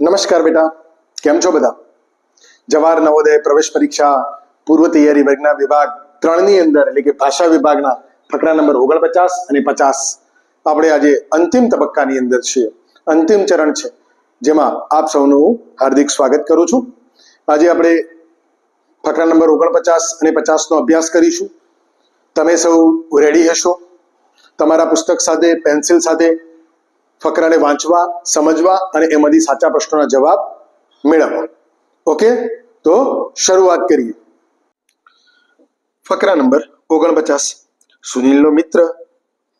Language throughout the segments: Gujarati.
નમસ્કાર બેટા. કેમ છો બધા? જવાહર નવોદય પ્રવેશ પરીક્ષા પૂર્વ તૈયારી વર્ગના વિભાગ ત્રણની અંદર એટલે કે ભાષા વિભાગના ફકરા નંબર ઓગણપચાસ અને પચાસ આપણે આજે અંતિમ તબક્કાની અંદર છીએ. અંતિમ ચરણ છે. જેમાં આપ સૌનું હાર્દિક સ્વાગત કરું છું. આજે આપણે ફકરા નંબર ઓગણપચાસ અને પચાસનો અભ્યાસ કરીશું. તમે સૌ રેડી હશો? તમારા પુસ્તક સાથે પેન્સિલ સાથે ફકરાને વાંચવા, સમજવા અને એમાંથી સાચા પ્રશ્નોના જવાબ મેળવવા. ઓકે? તો શરૂઆત કરીએ. ફકરા નંબર ઓગણપચાસ. સુનિલનો મિત્ર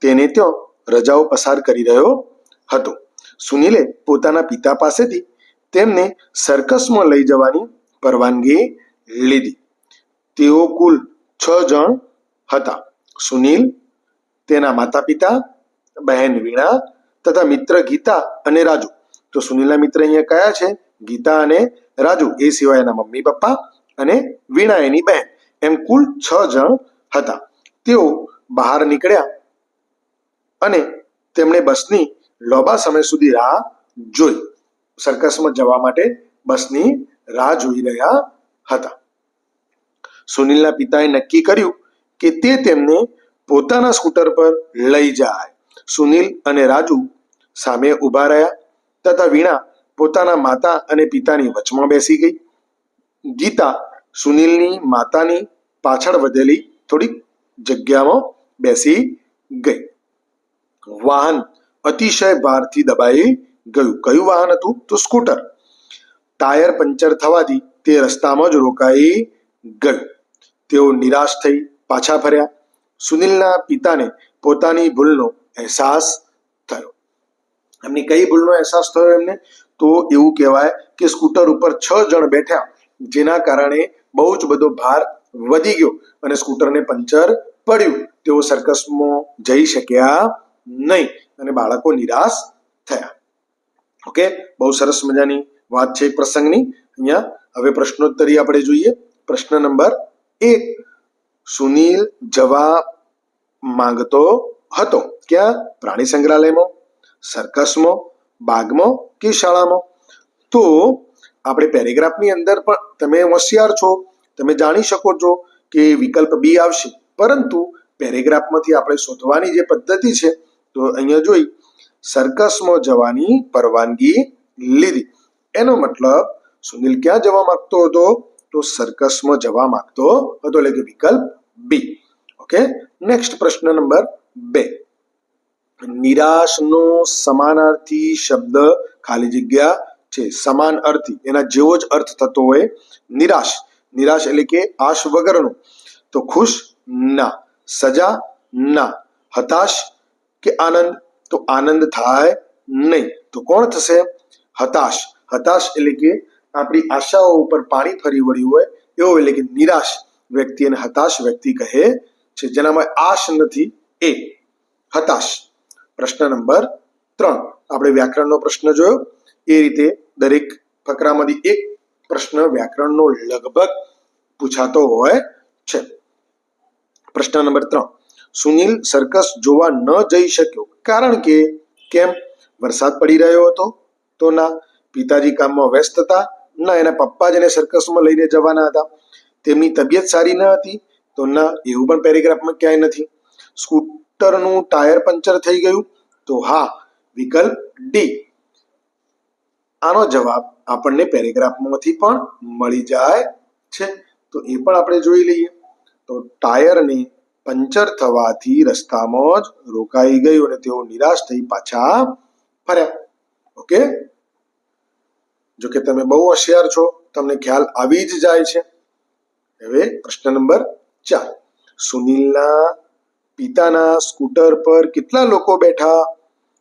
તેને ત્યાં રજાઓ પસાર કરી રહ્યો હતો. સુનિલે પોતાના પિતા પાસેથી તેમને સર્કસમાં લઈ જવાની પરવાનગી લીધી. તેઓ કુલ છ જણ હતા. સુનિલ, તેના માતા પિતા બહેન વીણા તથા મિત્ર ગીતા અને રાજુ. તો સુનિલના મિત્ર અહીંયા કયા છે? ગીતા અને રાજુ. એ સિવાય એના મમ્મી પપ્પા અને વીણા એની બહેન એમ કુલ છ જણ હતા. તેઓ બહાર નીકળ્યા અને તેમણે બસની લોબા સમય સુધી રાહ જોઈ. સર્કસમાં જવા માટે બસની રાહ જોઈ રહ્યા હતા. સુનિલના પિતાએ નક્કી કર્યું કે તે તેમને પોતાના સ્કૂટર પર લઈ જાય. સુનિલ અને રાજુ સામે ઊભા રહ્યા તથા વીણા પોતાના માતા અને પિતાની વચમાં બેસી ગઈ. ગીતા સુનિલની માતાની પાછળ વધેલી થોડીક જગ્યામાં બેસી ગઈ. વાહન અતિશય ભારથી દબાઈ ગયું. કયું વાહન હતું? તો સ્કૂટર. ટાયર પંચર થવાથી તે રસ્તામાં જ રોકાઈ ગયું. તેઓ નિરાશ થઈ પાછા ફર્યા. સુનિલના પિતાને પોતાની ભૂલનો અહેસાસ એમની કઈ ભૂલનો અહેસાસ થયો એમને? તો એવું કહેવાય કે સ્કૂટર ઉપર છ જણ બેઠા, જેના કારણે બહુ જ બધો ભાર વધી ગયો અને સ્કૂટરને પંચર પડ્યું. તેઓ સર્કસમાં જઈ શક્યા નહીં અને બાળકો નિરાશ થયા. ઓકે? બહુ સરસ મજાની વાત છે પ્રસંગની. અહીંયા હવે પ્રશ્નોત્તરી આપણે જોઈએ. પ્રશ્ન નંબર એક. સુનિલ જવા માંગતો હતો. ક્યાં? પ્રાણી સંગ્રહાલયમાં. સર્કસમાં, બાગમાં કે શાળામાં? તો આપણે પેરેગ્રાફની અંદર પણ તમે હોશિયાર છો, તમે જાણી શકો છો કે વિકલ્પ બી આવશે. પરંતુ પેરેગ્રાફમાંથી આપણે શોધવાની જે પદ્ધતિ છે, તો અહીંયા જોઈ, સર્કસમાં જવાની પરવાનગી લીધી. એનો મતલબ, સુનિલ ક્યાં જવા માંગતો હતો? તો સર્કસમાં જવા માંગતો હતો. એટલે કે વિકલ્પ બી. ઓકે? નેક્સ્ટ પ્રશ્ન નંબર બે. નિરાશનો સમાનાર્થી શબ્દ ખાલી જગ્યા છે. સમાન અર્થી. એના જેવો જ અર્થ થતો હોય. નિરાશ. નિરાશ એટલે કે આશ વગરનો. તો ખુશ ના. સજા ના. હતાશ કે આનંદ? તો આનંદ થાય નહીં. તો કોણ થશે? હતાશ. હતાશ એટલે કે આપણી આશાઓ ઉપર પાણી ફરી વળ્યું હોય, એવો એટલે કે નિરાશ વ્યક્તિ અને હતાશ વ્યક્તિ કહે છે. જેનામાં આશ નથી, એ હતાશ. પ્રશ્ન નંબર ત્રણ. આપણે વ્યાકરણનો પ્રશ્ન જોયો. એ રીતે દરેક ફકરામાંથી એક પ્રશ્ન વ્યાકરણનો લગભગ પૂછાતો હોય છે. પ્રશ્ન નંબર ત્રણ. સુનિલ સર્કસ જોવા ન જઈ શક્યો. કારણ કે કેમ? વરસાદ પડી રહ્યો હતો. તો ના, પિતાજી કામમાં વ્યસ્ત હતા. ના, એના પપ્પા જ એને સર્કસમાં લઈને જવાના હતા. તેમની તબિયત સારી ન હતી. તો ના, એવું પણ પેરેગ્રાફમાં ક્યાંય નથી. સ્કૂટરનું ટાયર પંચર થઈ ગયું. તો હા, વિકલ્પ ડી આનો જવાબ આપણને પેરેગ્રાફમાંથી પણ મળી જાય છે. તો એ પણ આપણે જોઈ લઈએ. તો ટાયરને પંચર થવાથી રસ્તામાં જ રોકાઈ ગયું અને તેઓ નિરાશ થઈ પાછા ફર્યા. ઓકે? જો કે તમે બહુ હોશિયાર છો, તમને ખ્યાલ આવી જ જાય છે. હવે પ્રશ્ન નંબર ચાર. સુનિલના પિતાના સ્કૂટર પર કેટલા લોકો બેઠા?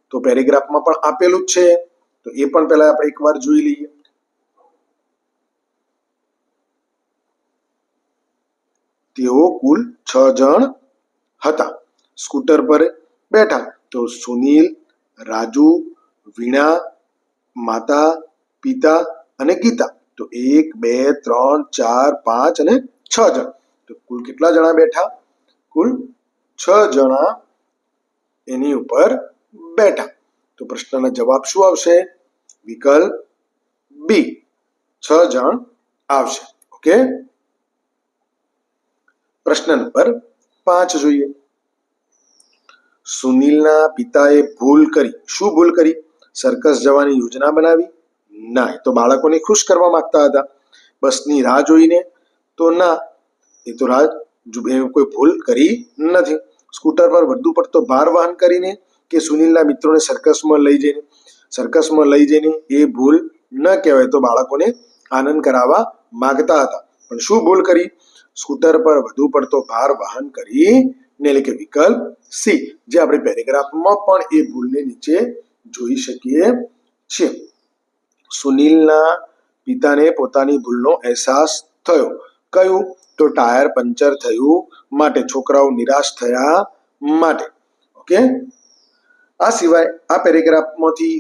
તો પેરેગ્રાફમાં પણ આપેલું જ છે. તો એ પણ પહેલા આપણે એકવાર જોઈ લઈએ. તેઓ કુલ છ જણ હતા. સ્કૂટર પર બેઠા. તો સુનિલ, રાજુ, વીણા, માતા, પિતા અને ગીતા. તો એક, બે, ત્રણ, ચાર, પાંચ અને છ જણ. તો કુલ કેટલા જણા બેઠા? કુલ છ જણા એની ઉપર બેઠા. તો પ્રશ્નના જવાબ શું આવશે? વિકલ્પ બી છ જણ આવશે. ઓકે? પ્રશ્ન નંબર પાંચ જોઈએ. સુનિલના પિતાએ ભૂલ કરી. શું ભૂલ કરી? સર્કસ જવાની યોજના બનાવી? ના, એ તો બાળકોને ખુશ કરવા માંગતા હતા. બસની રાહ જોઈને તો ના, એ તો રાહ જો- એ કોઈ ભૂલ કરી નથી. સ્કૂટર પર વધુ પડતો ભાર વહન કરીને કે સુનિલના મિત્રોને સર્કસમાં લઈ જઈને, સર્કસમાં લઈ જઈને એ ભૂલ ન કહેવાય તો બાળકોને આનંદ કરાવવા માંગતા હતા. પણ શું ભૂલ કરી? સ્કૂટર પર વધુ પડતો ભાર વહન કરી ને એટલે કે વિકલ્પ સી, જે આપણે પેરેગ્રાફમાં પણ એ ભૂલને નીચે જોઈ શકીએ છીએ. સુનિલના પિતાને પોતાની ભૂલનો અહેસાસ થયો. કયું તો ટાયર પંચર થયું માટે છોકરાઓ નિરાશ થયા માટે. ઓકે? આ સિવાય આ પેરેગ્રાફમાંથી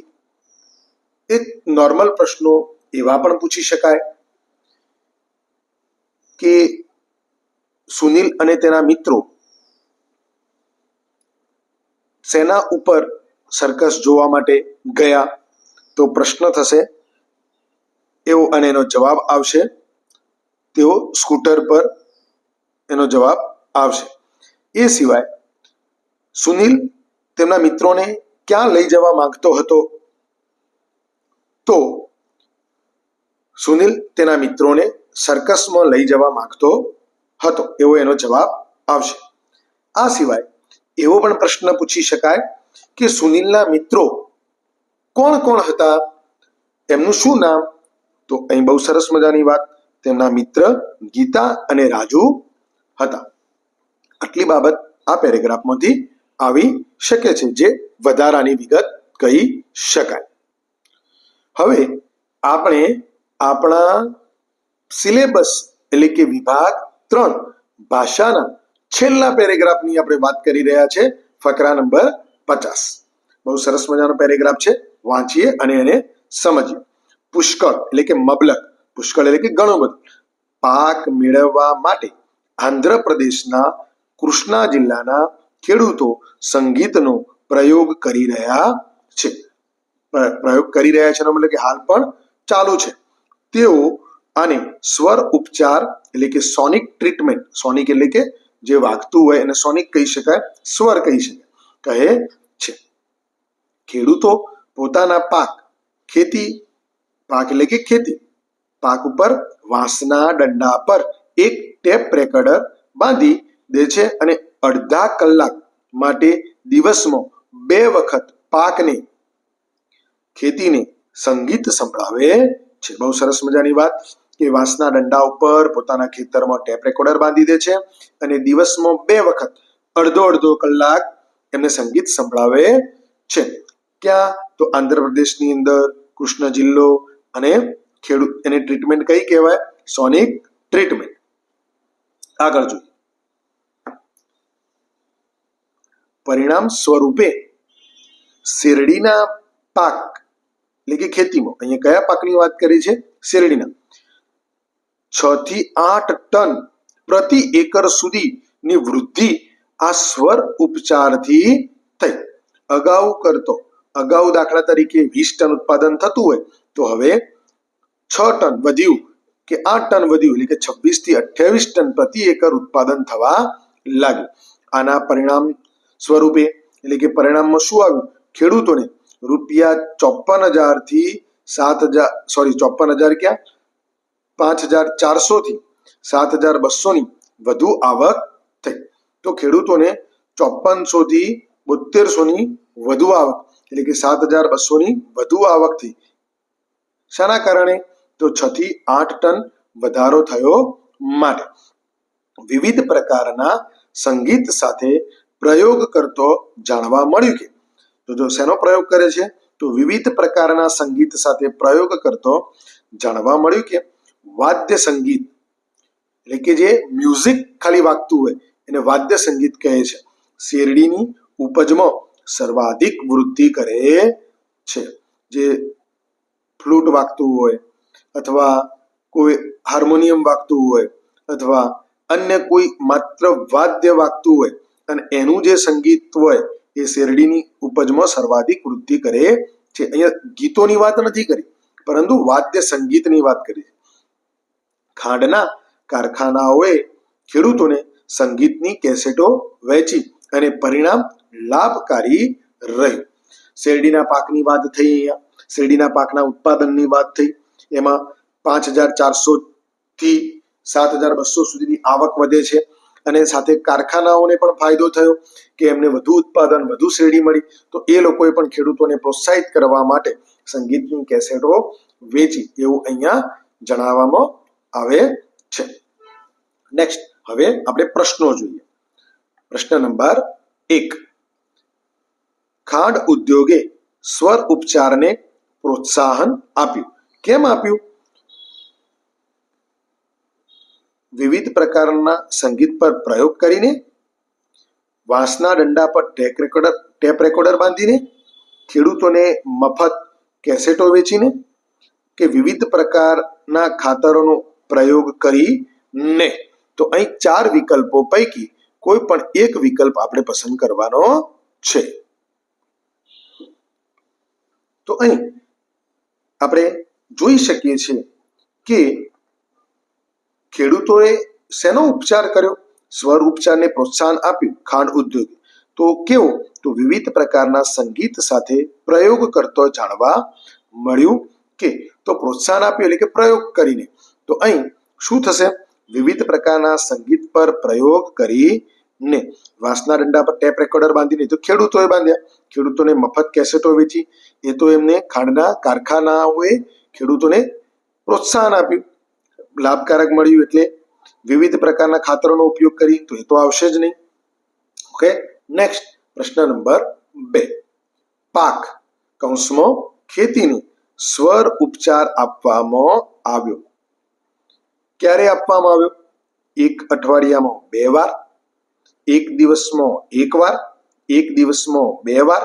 એક નોર્મલ પ્રશ્નો એવા પણ પૂછી શકાય કે સુનિલ અને તેના મિત્રો સેના ઉપર સર્કસ જોવા માટે ગયા? તો પ્રશ્ન થશે. એવો અને એનો જવાબ આવશે. તેઓ સ્કૂટર પર એનો જવાબ આવશે. એ સિવાય સુનિલ તેમના મિત્રોને ક્યાં લઈ જવા માંગતો હતો? તો સુનિલ તેના મિત્રોને સર્કસમાં લઈ જવા માંગતો હતો, એવો એનો જવાબ આવશે. આ સિવાય એવો પણ પ્રશ્ન પૂછી શકાય કે સુનિલના મિત્રો કોણ કોણ હતા? એમનું શું નામ? તો અહીં બહુ સરસ મજાની વાત તેમના મિત્ર ગીતા અને રાજુ હતા. આટલી બાબત આ પેરેગ્રાફમાંથી આવી શકે છે જે વધારાની વિગત કહી શકાય. હવે આપણે આપણા સિલેબસ એટલે કે વિભાગ ત્રણ ભાષાના છેલ્લા પેરેગ્રાફની આપણે વાત કરી રહ્યા છે, ફકરા નંબર પચાસ. બહુ સરસ મજાનો પેરેગ્રાફ છે, વાંચીએ અને એને સમજીએ. પુષ્કળ એટલે કે મબલક. પુષ્કળ એટલે કે ઘણું બધું. પાક મેળવવા માટે આંધ્રપ્રદેશના કૃષ્ણા જિલ્લાના ખેડૂતો સંગીતનો પ્રયોગ કરી રહ્યા છે. પ્ર- પ્રયોગ કરી રહ્યા છે મતલબ કે હાલ પણ ચાલુ છે. તેઓ આને સ્વર ઉપચાર એટલે કે સોનિક ટ્રીટમેન્ટ, સોનિક એટલે કે જે વાગતું હોય એને સોનિક કહી શકાય, સ્વર કહી શકાય, કહે છે. ખેડૂતો પોતાના પાક, ખેતી, પાક એટલે કે ખેતી પાક ઉપર વાંસના દંડા પર એક ટેપ રેકર્ડર બાંધી દે છે અને અડધા કલાક માટે દિવસમાં બે વખત પાકને ખેતીને સંગીત સંભળાવે છે. બહુ સરસ મજાની વાત કે વાંસના દંડા ઉપર પોતાના ખેતરમાં ટેપ રેકોર્ડર બાંધી દે છે અને દિવસમાં બે વખત અડધો અડધો કલાક એમને સંગીત સંભળાવે છે. ક્યાં? તો આંધ્રપ્રદેશની અંદર કૃષ્ણ જિલ્લો અને ખેડૂત એની ટ્રીટમેન્ટ કઈ કહેવાય? સોનિક ટ્રીટમેન્ટ આગળ જોઈએ. પરિણામ સ્વરૂપે શેરડીના પાક, એટલે કે ખેતીમાં. અહીંયા કયા પાકની વાત કરી છે? શેરડીના. છ થી આઠ ટન પ્રતિ એકર સુધીની વૃદ્ધિ આ સ્વર ઉપચારથી થઈ. અગાઉ કરતો, અગાઉ દાખલા તરીકે વીસ ટન ઉત્પાદન થતું હોય, તો હવે છ ટન વધ્યું કે આઠ ટન વધ્યું, એટલે કે છવ્વીસથી અઠ્યાવીસ ટન પ્રતિ એકર ઉત્પાદન થવા લાગ્યું. આના પરિણામ સ્વરૂપે, એટલે કે પરિણામમાં શું આવ્યું? ખેડૂતોને રૂપિયા ચોપન હજારથી સાત હજાર સોરી ચોપન હજાર ક્યાં? પાંચ હજાર ચારસો થી સાત હજાર બસો ની વધુ આવક થઈ. તો ખેડૂતોને ચોપનસો થી બોતેરસો ની વધુ આવક, એટલે કે સાત હજાર બસો ની વધુ આવક થઈ. શાના કારણે તો છ થી આઠ ટન વધારો થયો માટે. વિવિધ પ્રકારના સંગીત સાથે પ્રયોગ કરતો જાણવા મળ્યું કે, તો જો શેનો પ્રયોગ કરે છે? તો વિવિધ પ્રકારના સંગીત સાથે પ્રયોગ કરતો જાણવા મળ્યું કે, વાદ્ય સંગીત, એટલે કે જે મ્યુઝિક ખાલી વાગતું હોય, એને વાદ્ય સંગીત કહે છે. શેરડીની ઉપજમાં સર્વાધિક વૃદ્ધિ કરે છે. જે ફ્લૂટ વાગતું હોય અથવા કોઈ હાર્મોનિયમ વાગતું હોય અથવા અન્ય કોઈ માત્ર વાદ્ય વાગતું હોય અને એનું જે સંગીત હોય એ શેરડીની ઉપજમાં સર્વાધિક વૃદ્ધિ કરે છે. અહીંયા ગીતોની વાત નથી કરી, પરંતુ વાદ્ય સંગીતની વાત કરી ખાંડના કારખાનાઓએ ખેડૂતોને સંગીતની કેસેટો વેચી અને પરિણામ લાભકારી રહ્યું શેરડીના પાકની વાત થઈ અહીંયા. શેરડીના પાકના ઉત્પાદનની વાત થઈ. એમાં પાંચ હજાર ચારસો થી સાત હજાર બસો સુધીની આવક વધે છે. અને સાથે કારખાનાઓને પણ ફાયદો થયો કે એમને વધુ ઉત્પાદન, વધુ શ્રેણી મળી. તો એ લોકોએ પણ ખેડૂતોને પ્રોત્સાહિત કરવા માટે સંગીતની કેસેટો વેચી એવું અહીંયા જણાવવામાં આવે છે. નેક્સ્ટ હવે આપણે પ્રશ્નો જોઈએ. પ્રશ્ન નંબર એક. ખાંડ ઉદ્યોગે સ્વર ઉપચારને પ્રોત્સાહન આપ્યું. કેમ આપ્યું? વિવિધ પ્રકારના સંગીત પર પ્રયોગ કરીને, વાંસના દંડા પર ટેપ રેકોર્ડર ટેપ રેકોર્ડર બાંધીને, ખેડૂતોને મફત કેસેટો વેચીને કે વિવિધ પ્રકારના ખાતરોનો પ્રયોગ કરીને. તો અહીં ચાર વિકલ્પો પૈકી કોઈ પણ એક વિકલ્પ આપણે પસંદ કરવાનો છે. તો અહીં આપણે જોઈ શકીએ છીએ કે ખેડૂતોએ શેનો ઉપચાર કર્યો? સ્વર ઉપચારને પ્રોત્સાહન આપ્યું ખાંડ ઉદ્યોગ. તો કેવો? તો વિવિધ પ્રકારના સંગીત સાથે પ્રયોગ કરતો જાણવા મળ્યું કે તો પ્રોત્સાહન આપ્યું એટલે કે પ્રયોગ કરીને. તો અહીં શું થશે? વિવિધ પ્રકારના સંગીત પર પ્રયોગ કરીને વાંસના ડંડા પર ટેપ રેકોર્ડર બાંધીને તો ખેડૂતોએ બાંધ્યા. ખેડૂતોને મફત કેસેટો વેચી, એ તો એમને ખાંડના કારખાનાઓએ ખેડૂતોને પ્રોત્સાહન આપ્યું. લાભકારક મળ્યું એટલે વિવિધ પ્રકારના ખાતરોનો ઉપયોગ કરી, તો એ તો આવશે જ નહીં. ઓકે નેક્સ્ટ પ્રશ્ન નંબર બે. પાક કૌંસમાં ખેતીની સ્વર ઉપચાર આપવામાં આવ્યો. ક્યારે આપવામાં આવ્યો? એક અઠવાડિયામાં બે વાર, એક દિવસમાં એક વાર, એક દિવસમાં બે વાર,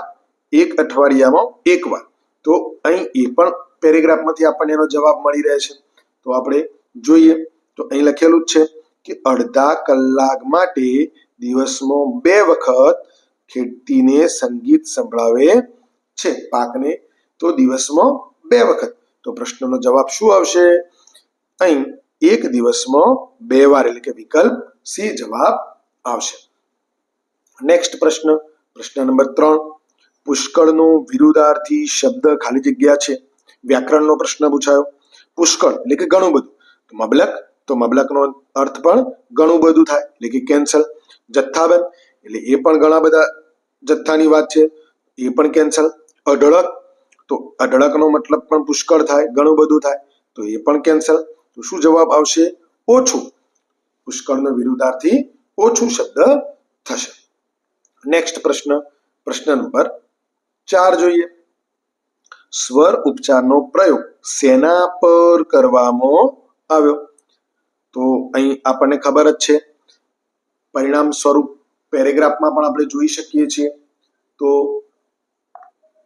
એક અઠવાડિયામાં એક વાર. તો અહીં એ પણ પેરેગ્રાફમાંથી આપણને એનો જવાબ મળી રહે છે. તો આપણે જોઈએ. તો અહીં લખેલું જ છે કે અડધા કલાક માટે દિવસમાં બે વખત ખેતીને સંગીત સંભળાવે છે પાકને. તો દિવસમાં બે વખત. તો પ્રશ્નનો જવાબ શું આવશે? અહીં એક દિવસમાં બે વાર એટલે કે વિકલ્પ સી જવાબ આવશે. નેક્સ્ટ પ્રશ્ન. પ્રશ્ન નંબર ત્રણ. પુષ્કળનો વિરુદ્ધાર્થી શબ્દ ખાલી જગ્યા છે. વ્યાકરણનો પ્રશ્ન પૂછાયો. પુષ્કળ, એટલે કે ઘણું બધું. તો મબલક, તો મબલકનો અર્થ પણ ઘણું બધું થાય, એટલે કે કેન્સલ જથ્થાબંધ એટલે એ પણ ઘણા બધા જથ્થાની વાત છે. એ પણ કેન્સલ અઢળક, તો અઢળકનો મતલબ પણ પુષ્કળ થાય, ઘણું બધું થાય, તો એ પણ કેન્સલ તો શું જવાબ આવશે? ઓછું. પુષ્કળનો વિરુદ્ધાર્થી ઓછું શબ્દ થશે. નેક્સ્ટ પ્રશ્ન પ્રશ્ન નંબર ચાર જોઈએ. સ્વર ઉપચારનો પ્રયોગ શેના પર કરવામાં આવ્યો. તો અહીં આપણને ખબર જ છે. પરિણામ સ્વરૂપ પેરેગ્રાફમાં પણ આપણે જોઈ શકીએ છીએ. તો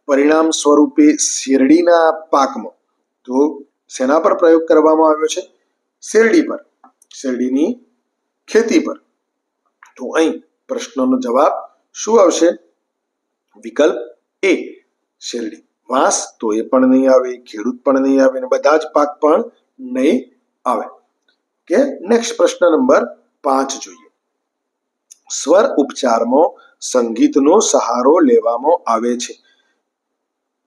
પરિણામ સ્વરૂપે શેરડીના પાકમાં તો શેના પર પ્રયોગ કરવામાં આવ્યો છે. શેરડી પર, શેરડીની ખેતી પર. તો અહીં પ્રશ્નનો જવાબ શું આવશે? વિકલ્પ એ શેરડી. વાંસ તો એ પણ નહીં આવે, ખેડૂત પણ નહીં આવે અને બધા જ પાક પણ નહીં આવે. કે નેક્સ્ટ પ્રશ્ન નંબર પાંચ જોઈએ. સ્વર ઉપચારમાં સંગીતનો સહારો લેવામાં આવે છે.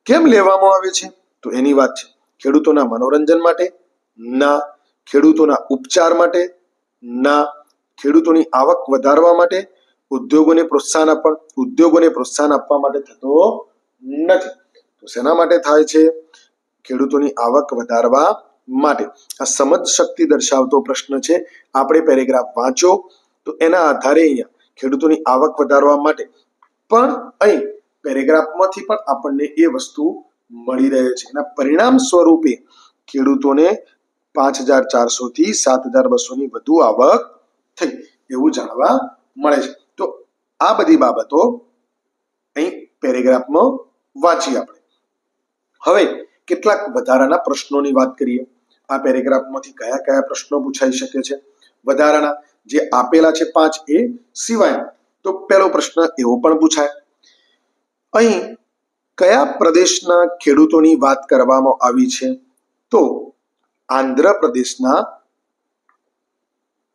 કેમ લેવામાં આવે છે? તો એની વાત છે. ખેડૂતોના મનોરંજન માટે? ના. ખેડૂતોના ઉપચાર માટે? ના. ખેડૂતોની આવક વધારવા માટે? ઉદ્યોગોને પ્રોત્સાહન આપવા, ઉદ્યોગોને પ્રોત્સાહન આપવા માટે થતો નથી. તો શેના માટે થાય છે? ખેડૂતોની આવક વધારવા માટે. આ સમજ શક્તિ દર્શાવતો પ્રશ્ન છે. આપણે પેરેગ્રાફ વાંચો. તો એના આધારે અહીંયા ખેડૂતોની આવક વધારવા માટે પણ અહીં પેરેગ્રાફમાંથી પણ આપણને એ વસ્તુ મળી રહે છે. એના પરિણામ સ્વરૂપે ખેડૂતોને પાંચ હજાર ચારસો થી સાત હજાર બસો ની વધુ આવક થઈ એવું જાણવા મળે છે. તો આ બધી બાબતો અહીં પેરેગ્રાફમાં વાંચી આપણે. હવે કેટલાક વધારાના પ્રશ્નોની વાત કરીએ. આ પેરેગ્રાફમાંથી કયા કયા પ્રશ્નો પૂછાઈ શકે છે? વધારાના જે આપેલા છે પાંચ એ સિવાય તો પહેલો પ્રશ્ન એવો પણ પૂછાય. અહીં કયા પ્રદેશના ખેડૂતોની વાત કરવામાં આવી છે? તો આંધ્રપ્રદેશના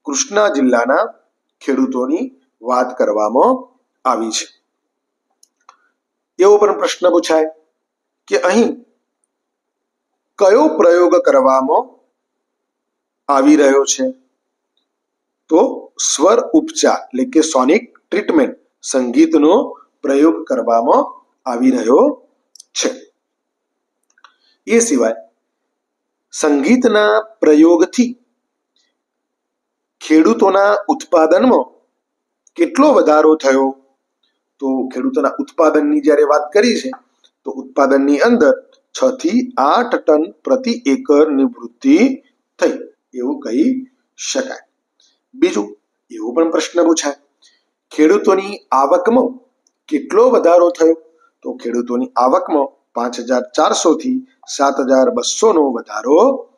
કૃષ્ણા જિલ્લાના ખેડૂતોની વાત કરવામાં આવી છે. એવો પણ પ્રશ્ન પૂછાય. કે અહીં કયો પ્રયોગ કરવામાં આવી રહ્યો છે? તો સ્વર ઉપચાર, એટલે કે સોનિક ટ્રીટમેન્ટ સંગીતનો પ્રયોગ કરવામાં આવી રહ્યો છે. એ સિવાય સંગીતના પ્રયોગથી ખેડૂતોના ઉત્પાદનમાં કેટલો વધારો થયો? તો ખેડૂતોના ઉત્પાદનની જ્યારે વાત કરી છે તો ઉત્પાદનની અંદર છ થી આઠ ટન પ્રતિ એકરની વૃદ્ધિ થઈ. એવું કહી શકાય. બીજું, એવો પણ પ્રશ્ન પૂછાય. ખેડૂતોની આવકમાં કેટલો વધારો થયો? તો ખેડૂતોની આવકમાં પાંચ હજાર ચારસો થી સાત હજાર બસો નો વધારો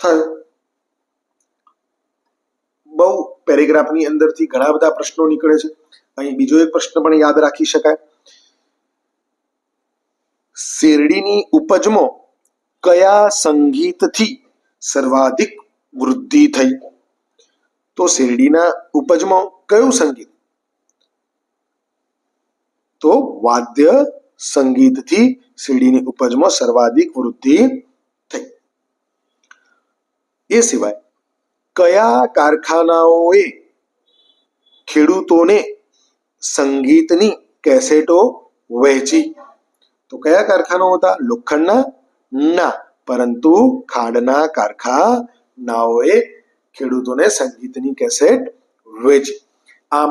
થયો. બહુ પેરેગ્રાફની અંદરથી ઘણા બધા પ્રશ્નો નીકળે છે. અહીં બીજો એક પ્રશ્ન પણ યાદ રાખી શકાય. શેરડીની ઉપજમાં કયા સંગીતથી સર્વાધિક વૃદ્ધિ થઈ? તો શેરડીના ઉપજમાં કયું સંગીત? તો વાદ્ય સંગીતથી શેરડીની ઉપજમાં સર્વાધિક વૃદ્ધિ થઈ. એ સિવાય કયા કારખાનાઓએ ખેડૂતોને સંગીતની કેસેટો વહેંચી? તો કયા કારખાનાઓ હતા? લોખંડના? ના. પરંતુ ખાંડના કારખાનાઓએ ખેડૂતોને સંગીતની કેસેટ વેચી. આમ,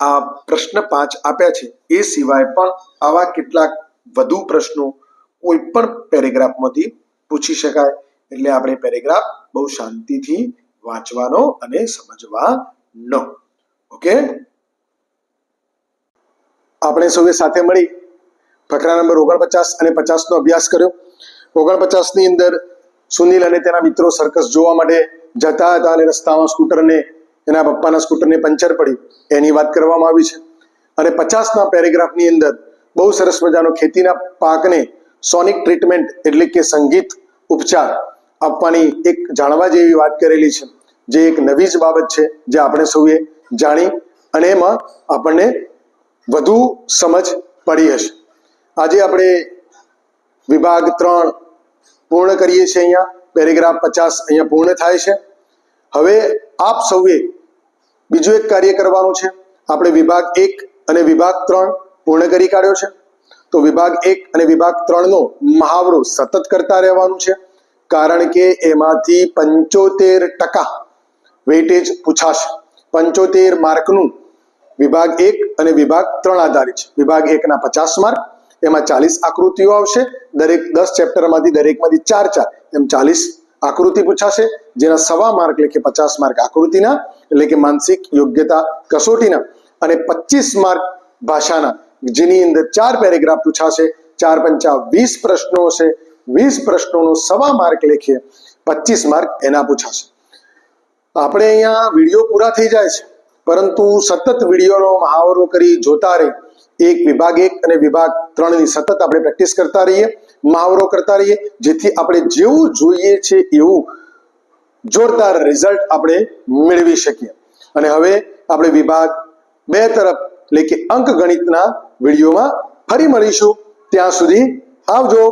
આ પ્રશ્ન પાંચ આપ્યા છે. એ સિવાય પણ આવા કેટલાક વધુ પ્રશ્નો કોઈ પણ પેરેગ્રાફમાંથી પૂછી શકાય. એટલે આપણે પેરેગ્રાફ બહુ શાંતિથી વાંચવાનો અને સમજવાનો. ઓકે? આપણે સૌએ સાથે મળી. ફકરા નંબર ઓગણપચાસ અને પચાસનો અભ્યાસ કર્યો. ઓગણપચાસની અંદર સુનિલ અને તેના મિત્રો સર્કસ જોવા માટે જતા હતા અને રસ્તામાં સ્કૂટરને એના પપ્પાના સ્કૂટરને પંચર પડ્યું એની વાત કરવામાં આવી છે. અને પચાસના પેરેગ્રાફની અંદર બહુ સરસ મજાનો ખેતીના પાકને સોનિક ટ્રીટમેન્ટ એટલે કે સંગીત ઉપચાર આપવાની એક જાણવા જેવી વાત કરેલી છે. જે એક નવી જ બાબત છે જે આપણે સૌએ જાણી અને એમાં આપણને વધુ સમજ પડી હશે. આજે આપણે વિભાગ ત્રણ પૂર્ણ કરીએ છીએ અહીંયા. પેરેગ્રાફ પચાસ અહીંયા પૂર્ણ થાય છે. હવે આપ સૌએ બીજું એક કાર્ય કરવાનું છે. આપણે વિભાગ એક અને વિભાગ ત્રણ પૂર્ણ કરી કાઢ્યો છે. તો વિભાગ એક અને વિભાગ ત્રણનો મહાવરો સતત કરતા રહેવાનું છે. કારણ કે એમાંથી પંચોતેર ટકા વેઇટેજ પૂછાશે. પંચોતેર માર્કનું વિભાગ એક અને વિભાગ ત્રણ આધારિત છે. વિભાગ એકના પચાસ માર્ક એમાં ચાલીસ આકૃતિઓ આવશે. દરેક દસ ચેપ્ટરમાંથી દરેકમાંથી ચાર ચાર. એમ ચાલીસ આકૃતિ પૂછાશે, જેના સવા માર્ક, એટલે કે પચાસ માર્ક આકૃતિના, એટલે કે માનસિક યોગ્યતા કસોટીના અને પચીસ માર્ક ભાષાના, જેની અંદર ચાર પેરેગ્રાફ પૂછાશે. ચાર પંચા વીસ પ્રશ્નો હશે. વીસ પ્રશ્નોનો સવા માર્ક લેખીએ પચીસ માર્ક એના પૂછાશે. આપણે અહીંયા વીડિયો પૂરા થઈ જાય છે. પરંતુ સતત વિડીયોનો મહાવરો કરી જોતા રહી. એક વિભાગ એક અને વિભાગ ત્રણની સતત આપણે પ્રેક્ટિસ કરતા રહીએ, મહાવરો કરતા રહીએ, જેથી આપણે જેવું જોઈએ છે એવું જોરદાર રિઝલ્ટ આપણે મેળવી શકીએ. અને હવે આપણે વિભાગ બે તરફ, એટલે કે અંક ગણિતના વિડીયોમાં ફરી મળીશું. ત્યાં સુધી આવજો.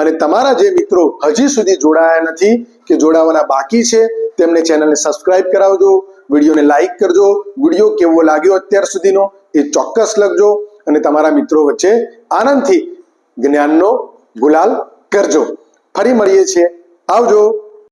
અને તમારા જે મિત્રો હજી સુધી જોડાયા નથી, કે જોડાવાના બાકી છે, તેમને ચેનલને સબસ્ક્રાઇબ કરાવજો. વિડીયોને લાઈક કરજો. વીડિયો કેવો લાગ્યો અત્યાર સુધીનો, એ ચોક્કસ લખજો. અને તમારા મિત્રો વચ્ચે આનંદથી જ્ઞાનનો ગુલાલ કરજો. ફરી મળીએ છીએ. આવજો.